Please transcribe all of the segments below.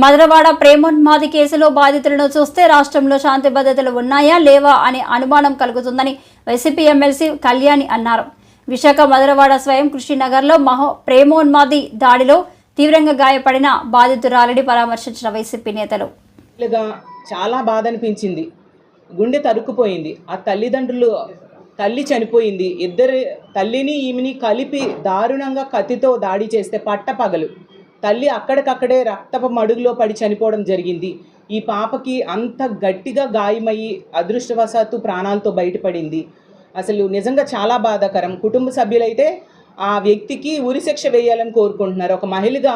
మదరవాడ ప్రేమోన్మాది కేసులో బాధితులను చూస్తే రాష్ట్రంలో శాంతి భద్రతలు ఉన్నాయా లేవా అనే అనుమానం కలుగుతుందని వైసీపీ ఎమ్మెల్సీ కళ్యాణి అన్నారు. విశాఖ మదరవాడ స్వయం కృషినగర్లో మహో ప్రేమోన్మాది దాడిలో తీవ్రంగా గాయపడిన బాధితురాలని పరామర్శించిన వైసీపీ నేతలు. చాలా బాధ అనిపించింది. గుండె తరుక్కుపోయింది. ఆ తల్లిదండ్రులు తల్లి చనిపోయింది. ఇద్దరు తల్లిని ఈమెని కలిపి దారుణంగా కత్తితో దాడి చేస్తే పట్టపగలు. తల్లి అక్కడికక్కడే రక్తపు మడుగులో పడి చనిపోవడం జరిగింది. ఈ పాపకి అంత గట్టిగా గాయమయ్యి అదృష్టవశాత్తు ప్రాణాలతో బయటపడింది. అసలు నిజంగా చాలా బాధాకరం. కుటుంబ సభ్యులైతే ఆ వ్యక్తికి ఉరిశిక్ష వేయాలని కోరుకుంటున్నారు. ఒక మహిళగా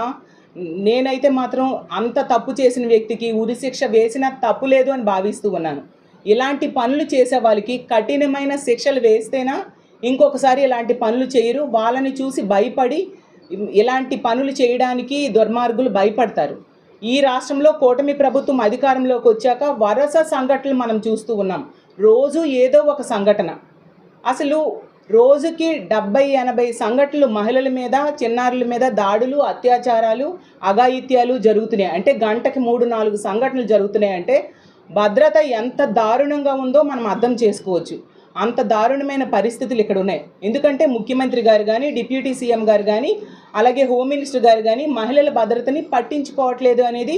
నేనైతే మాత్రం అంత తప్పు చేసిన వ్యక్తికి ఉరిశిక్ష వేసినా తప్పు లేదు అని భావిస్తూ ఉన్నాను. ఇలాంటి పనులు చేసే వాళ్ళకి కఠినమైన శిక్షలు వేస్తేనా ఇంకొకసారి ఇలాంటి పనులు చేయరు. వాళ్ళని చూసి భయపడి ఇలాంటి పనులు చేయడానికి దుర్మార్గులు భయపడతారు. ఈ రాష్ట్రంలో కూటమి ప్రభుత్వం అధికారంలోకి వచ్చాక వరుస సంఘటనలు మనం చూస్తూ ఉన్నాం. రోజు ఏదో ఒక సంఘటన. అసలు రోజుకి డెబ్బై ఎనభై సంఘటనలు మహిళల మీద చిన్నారుల మీద దాడులు అత్యాచారాలు అఘాయిత్యాలు జరుగుతున్నాయి. అంటే గంటకి మూడు నాలుగు సంఘటనలు జరుగుతున్నాయి అంటే భద్రత ఎంత దారుణంగా ఉందో మనం అర్థం చేసుకోవచ్చు. అంత దారుణమైన పరిస్థితులు ఇక్కడ ఉన్నాయి. ఎందుకంటే ముఖ్యమంత్రి గారు కానీ డిప్యూటీ సీఎం గారు కానీ అలాగే హోమ్ మినిస్టర్ గారు కానీ మహిళల భద్రతని పట్టించుకోవట్లేదు అనేది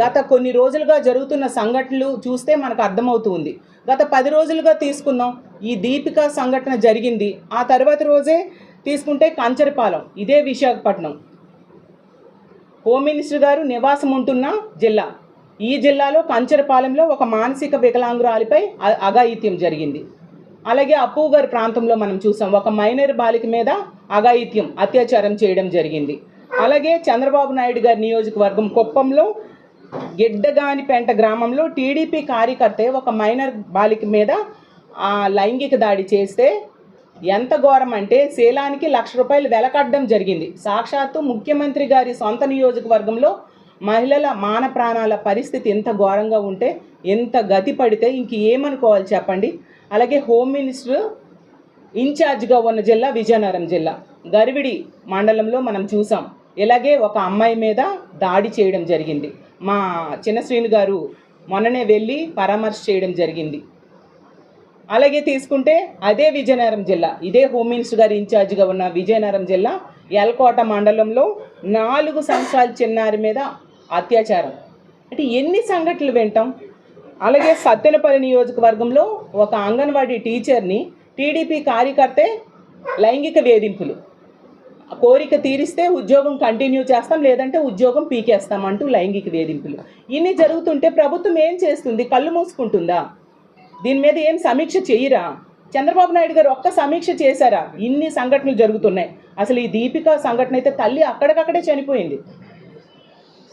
గత కొన్ని రోజులుగా జరుగుతున్న సంఘటనలు చూస్తే మనకు అర్థమవుతుంది. గత పది రోజులుగా తీసుకుందాం. ఈ దీపిక సంఘటన జరిగింది. ఆ తర్వాత రోజే తీసుకుంటే కంచరపాలెం ఇదే విశాఖపట్నం. హోమ్ మినిస్టర్ గారు నివాసం ఉంటున్న జిల్లా. ఈ జిల్లాలో కంచరపాలెంలో ఒక మానసిక వికలాంగురాలిపై అఘాయిత్యం జరిగింది. అలాగే అప్పు గారి ప్రాంతంలో మనం చూసాం. ఒక మైనర్ బాలిక మీద అఘాయిత్యం అత్యాచారం చేయడం జరిగింది. అలాగే చంద్రబాబు నాయుడు గారి నియోజకవర్గం కుప్పంలో గిడ్డగానిపేంట గ్రామంలో టీడీపీ కార్యకర్త ఒక మైనర్ బాలిక మీద ఆ, లైంగిక దాడి చేస్తే ఎంత ఘోరం అంటే శీలానికి లక్ష రూపాయలు వెలకట్టడం జరిగింది. సాక్షాత్తు ముఖ్యమంత్రి గారి సొంత నియోజకవర్గంలో మహిళల మాన ప్రాణాల పరిస్థితి ఎంత ఘోరంగా ఉంటే ఎంత గతి పడితే ఇంక ఏమనుకోవాలి చెప్పండి? అలాగే హోమ్ మినిస్టర్ ఇన్ఛార్జ్గా ఉన్న జిల్లా విజయనగరం జిల్లా. గరివిడి మండలంలో మనం చూసాం. ఇలాగే ఒక అమ్మాయి మీద దాడి చేయడం జరిగింది. మా చిన్న శ్రీను గారు మొన్ననే వెళ్ళి పరామర్శ చేయడం జరిగింది. అలాగే తీసుకుంటే అదే విజయనగరం జిల్లా. ఇదే హోమ్ మినిస్టర్ గారి ఇన్ఛార్జ్గా ఉన్న విజయనగరం జిల్లా. ఎల్కోట మండలంలో నాలుగు సంవత్సరాల చిన్నారి మీద అత్యాచారం. అంటే ఎన్ని సంఘటనలు వింటాం? అలాగే సత్తెనపల్లి నియోజకవర్గంలో ఒక అంగన్వాడీ టీచర్ని టీడీపీ కార్యకర్తే లైంగిక వేధింపులు. కోరిక తీరిస్తే ఉద్యోగం కంటిన్యూ చేస్తాం లేదంటే ఉద్యోగం పీకేస్తాం అంటూ లైంగిక వేధింపులు. ఇన్ని జరుగుతుంటే ప్రభుత్వం ఏం చేస్తుంది? కళ్ళు మూసుకుంటుందా? దీని మీద ఏం సమీక్ష చెయ్యరా చంద్రబాబు నాయుడు గారు ఒక్క సమీక్ష చేశారా? ఇన్ని సంఘటనలు జరుగుతున్నాయి. అసలు ఈ దీపిక సంఘటన అయితే తల్లి అక్కడికక్కడే చనిపోయింది.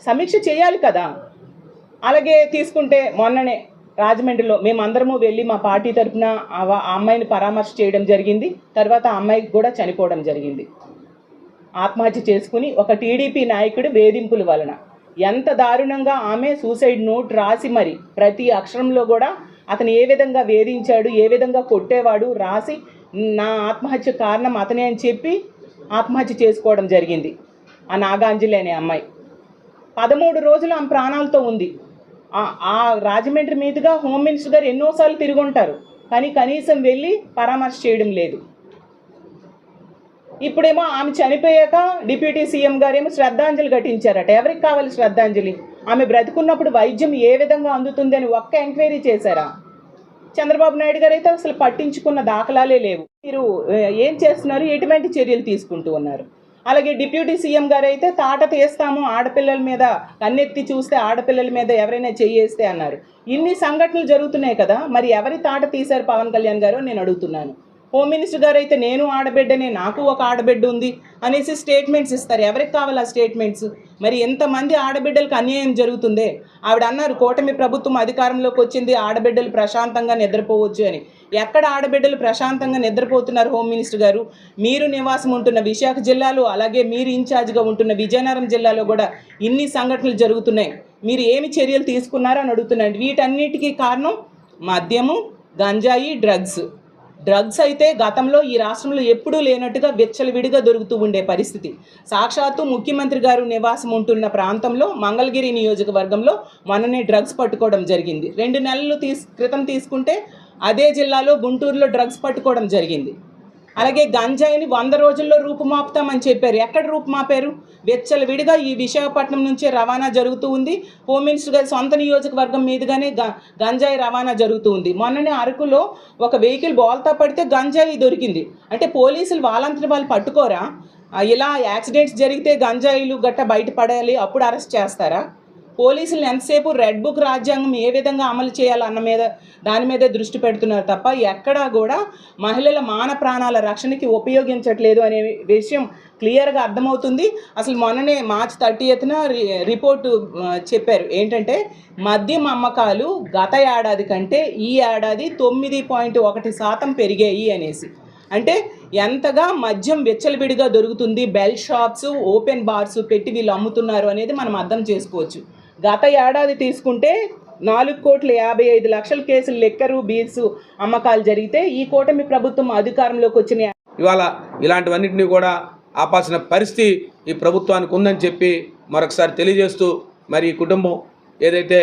సమీక్ష చేయాలి కదా? అలాగే తీసుకుంటే మొన్ననే రాజమండ్రిలో మేమందరము వెళ్ళి మా పార్టీ తరఫున ఆ అమ్మాయిని పరామర్శ చేయడం జరిగింది. తర్వాత ఆ అమ్మాయికి కూడా చనిపోవడం జరిగింది. ఆత్మహత్య చేసుకుని ఒక టీడీపీ నాయకుడు వేధింపుల వలన. ఎంత దారుణంగా ఆమె సూసైడ్ నోట్ రాసి మరి ప్రతి అక్షరంలో కూడా అతను ఏ విధంగా వేధించాడు ఏ విధంగా కొట్టేవాడు రాసి నా ఆత్మహత్య కారణం అతనే అని చెప్పి ఆత్మహత్య చేసుకోవడం జరిగింది. ఆ నాగాంజలి అనే అమ్మాయి. పదమూడు రోజులు ఆమె ప్రాణాలతో ఉంది. ఆ- రాజమండ్రి మీదుగా హోమ్ మినిస్టర్ గారు ఎన్నోసార్లు తిరిగి ఉంటారు కానీ కనీసం వెళ్ళి పరామర్శ చేయడం లేదు. ఇప్పుడేమో ఆమె చనిపోయాక డిప్యూటీ సీఎం గారేమో శ్రద్ధాంజలి ఘటించారట. ఎవరికి కావాలి శ్రద్ధాంజలి? ఆమె బ్రతుకున్నప్పుడు వైద్యం ఏ విధంగా అందుతుంది అని ఒక్క ఎంక్వైరీ చేశారా? చంద్రబాబు నాయుడు గారు అయితే అసలు పట్టించుకున్న దాఖలాలే లేవు. మీరు ఏం చేస్తున్నారు? ఎటువంటి చర్యలు తీసుకుంటూ ఉన్నారు? అలాగే డిప్యూటీ సీఎం గారు అయితే తాట తీస్తాము ఆడపిల్లల మీద కన్నెత్తి చూస్తే ఆడపిల్లల మీద ఎవరైనా చేయేస్తే అన్నారు. ఇన్ని సంఘటనలు జరుగుతున్నాయి కదా మరి ఎవరి తాట తీశారు పవన్ కళ్యాణ్ గారు నేను అడుగుతున్నాను. హోమ్ మినిస్టర్ గారు అయితే నేను ఆడబిడ్డనే నాకు ఒక ఆడబిడ్డ ఉంది అనేసి స్టేట్మెంట్స్ ఇస్తారు. ఎవరికి కావాలి ఆ స్టేట్మెంట్స్ మరి ఎంతమంది ఆడబిడ్డలకు అన్యాయం జరుగుతుందే? ఆవిడ అన్నారు కూటమి ప్రభుత్వం అధికారంలోకి వచ్చింది ఆడబిడ్డలు ప్రశాంతంగా నిద్రపోవచ్చు అని. ఎక్కడ ఆడబిడ్డలు ప్రశాంతంగా నిద్రపోతున్నారు హోమ్ మినిస్టర్ గారు? మీరు నివాసం ఉంటున్న విశాఖ జిల్లాలో అలాగే మీరు ఇన్ఛార్జ్గా ఉంటున్న విజయనగరం జిల్లాలో కూడా ఇన్ని సంఘటనలు జరుగుతున్నాయి. మీరు ఏమి చర్యలు తీసుకున్నారని అడుగుతున్నాను. వీటన్నిటికీ కారణం మద్యము గంజాయి డ్రగ్స్ డ్రగ్స్ అయితే గతంలో ఈ రాష్ట్రంలో ఎప్పుడూ లేనట్టుగా విచ్చలవిడిగా దొరుకుతూ ఉండే పరిస్థితి. సాక్షాత్తు ముఖ్యమంత్రి గారు నివాసం ఉంటున్న ప్రాంతంలో మంగళగిరి నియోజకవర్గంలో మననే డ్రగ్స్ పట్టుకోవడం జరిగింది. రెండు నెలలు తీస్ క్రితం తీసుకుంటే అదే జిల్లాలో గుంటూరులో డ్రగ్స్ పట్టుకోవడం జరిగింది. అలాగే గంజాయిని వంద రోజుల్లో రూపుమాపుతామని చెప్పారు. ఎక్కడ రూపుమాపారు? విచ్చలవిడిగా ఈ విశాఖపట్నం నుంచే రవాణా జరుగుతూ ఉంది. హోమ్ మినిస్టర్ గారి సొంత నియోజకవర్గం మీదుగానే గ- గంజాయి రవాణా జరుగుతూ ఉంది. మొన్ననే అరకులో ఒక వెహికల్ బోల్తా పడితే గంజాయి దొరికింది. అంటే పోలీసులు వాళ్ళంతటి వాళ్ళు పట్టుకోరా? ఇలా యాక్సిడెంట్స్ జరిగితే గంజాయిలు గట్ట బయటపడాలి అప్పుడు అరెస్ట్ చేస్తారా? పోలీసులు ఎంతసేపు రెడ్ బుక్ రాజ్యాంగం ఏ విధంగా అమలు చేయాలన్న మీద దాని మీదే దృష్టి పెడుతున్నారు తప్ప ఎక్కడా కూడా మహిళల మాన ప్రాణాల రక్షణకి ఉపయోగించట్లేదు అనే విషయం క్లియర్గా అర్థమవుతుంది. అసలు మొన్ననే మార్చ్ థర్టీ ఎత్తున రిపోర్టు చెప్పారు. ఏంటంటే మద్యం అమ్మకాలు గత ఏడాది కంటే ఈ ఏడాది తొమ్మిది పాయింట్ ఒకటి శాతం పెరిగాయి అనేసి. అంటే ఎంతగా మద్యం విచ్చలవిడిగా దొరుకుతుంది బెల్ షాప్స్ ఓపెన్ బార్స్ పెట్టి వీళ్ళు అమ్ముతున్నారు అనేది మనం అర్థం చేసుకోవచ్చు. గత ఏడాది తీసుకుంటే నాలుగు కోట్ల యాభై ఐదు లక్షల కేసులు లెక్కరు బీర్స్ అమ్మకాలు జరిగితే ఈ కూటమి ప్రభుత్వం అధికారంలోకి వచ్చిన ఇవాళ ఇలాంటివన్నింటినీ కూడా ఆపాల్సిన పరిస్థితి ఈ ప్రభుత్వానికి ఉందని చెప్పి మరొకసారి తెలియజేస్తూ మరి ఈ కుటుంబం ఏదైతే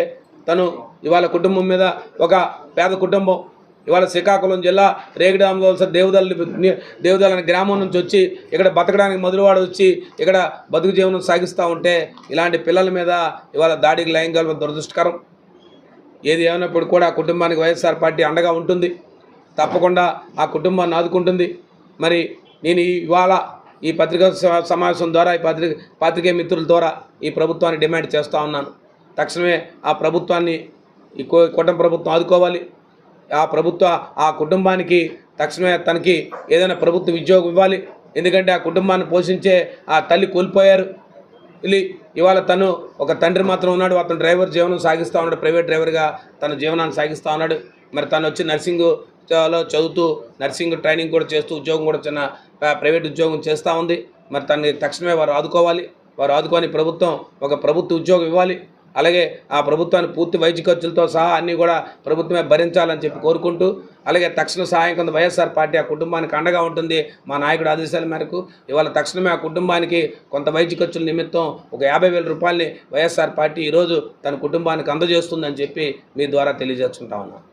తను ఇవాళ కుటుంబం మీద ఒక పేద కుటుంబం ఇవాళ శ్రీకాకుళం జిల్లా రేగిడాంలో దేవదల్లి దేవదల్ అనే గ్రామం నుంచి వచ్చి ఇక్కడ బతకడానికి మొదలువాడ వచ్చి ఇక్కడ బతుకు జీవనం సాగిస్తూ ఉంటే ఇలాంటి పిల్లల మీద ఇవాళ దాడికి లయంగా దురదృష్టకరం. ఏది ఏమైనప్పుడు కూడా కుటుంబానికి వైఎస్ఆర్ పార్టీ అండగా ఉంటుంది. తప్పకుండా ఆ కుటుంబాన్ని ఆదుకుంటుంది. మరి నేను ఈ ఇవాళ ఈ పత్రికా సమావేశం ద్వారా ఈ పత్రిక పాత్రికేయ మిత్రుల ద్వారా ఈ ప్రభుత్వాన్ని డిమాండ్ చేస్తూ ఉన్నాను. తక్షణమే ఆ ప్రభుత్వాన్ని ఈ కో- కూటమి ప్రభుత్వం ఆదుకోవాలి. ఆ ప్రభుత్వ ఆ కుటుంబానికి తక్షణమే తనకి ఏదైనా ప్రభుత్వ ఉద్యోగం ఇవ్వాలి. ఎందుకంటే ఆ కుటుంబాన్ని పోషించే ఆ తల్లి కోల్పోయారు. ఇవాళ తను ఒక తండ్రి మాత్రం ఉన్నాడు. అతను డ్రైవర్ జీవనం సాగిస్తూ ఉన్నాడు. ప్రైవేట్ డ్రైవర్గా తన జీవనాన్ని సాగిస్తూ ఉన్నాడు. మరి తను వచ్చి నర్సింగ్లో చదువుతూ నర్సింగ్ ట్రైనింగ్ కూడా చేస్తూ ఉద్యోగం కూడా చిన్న ప్రైవేట్ ఉద్యోగం చేస్తూ ఉంది. మరి తనని తక్షణమే వారు ఆదుకోవాలి. వారు ఆదుకొని ప్రభుత్వం ఒక ప్రభుత్వ ఉద్యోగం ఇవ్వాలి. అలాగే ఆ ప్రభుత్వాన్ని పూర్తి వైద్య ఖర్చులతో సహా అన్నీ కూడా ప్రభుత్వమే భరించాలని చెప్పి కోరుకుంటూ అలాగే తక్షణ సహాయం కింద వైఎస్ఆర్ పార్టీ ఆ కుటుంబానికి అండగా ఉంటుంది మా నాయకుడు ఆదేశాల మేరకు. ఇవాళ తక్షణమే ఆ కుటుంబానికి కొంత వైద్య ఖర్చుల నిమిత్తం ఒక యాభై వేల రూపాయలని వైఎస్ఆర్ పార్టీ ఈరోజు తన కుటుంబానికి అందజేస్తుందని చెప్పి మీ ద్వారా తెలియజేస్తుంటా ఉన్నాను